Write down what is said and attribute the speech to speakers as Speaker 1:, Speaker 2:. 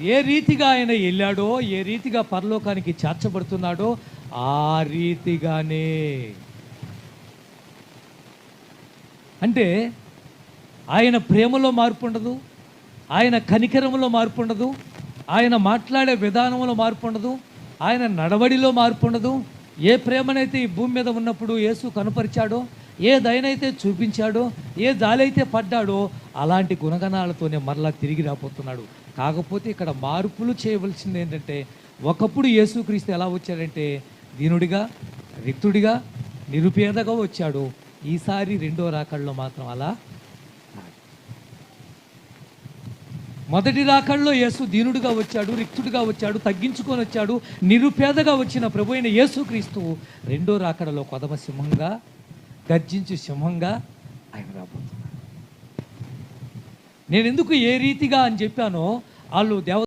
Speaker 1: ఏ రీతిగా ఆయన వెళ్ళాడో ఏ రీతిగా పరలోకానికి చేర్చబడుతున్నాడో ఆ రీతిగానే. అంటే ఆయన ప్రేమలో మార్పు ఉండదు ఆయన కనికరంలో మార్పు ఉండదు ఆయన మాట్లాడే విధానంలో మార్పు ఉండదు ఆయన నడవడిలో మార్పు ఉండదు. ఏ ప్రేమనైతే ఈ భూమి మీద ఉన్నప్పుడు యేసు కనుపరిచాడో ఏ దయనైతే చూపించాడో ఏ జాలైతే పడ్డాడో అలాంటి గుణగణాలతోనే మరలా తిరిగి రాబోతున్నాడు. కాకపోతే ఇక్కడ మార్పులు చేయవలసింది ఏంటంటే ఒకప్పుడు యేసుక్రీస్తు ఎలా వచ్చాడంటే దీనుడిగా రిక్తుడిగా నిరుపేదగా వచ్చాడు. ఈసారి రెండో రాకడలో మాత్రం అలా మొదటి రాకడలో యేసు దీనుడిగా వచ్చాడు రిక్తుడిగా వచ్చాడు తగ్గించుకొని వచ్చాడు నిరుపేదగా వచ్చిన ప్రభు అయిన యేసుక్రీస్తు రెండో రాకడలో కొదమ సింహంగా గర్జించు సింహంగా ఆయన రాబోతున్నాడు. నేను ఎందుకు ఏ రీతిగా అని చెప్పానో వాళ్ళు దేవ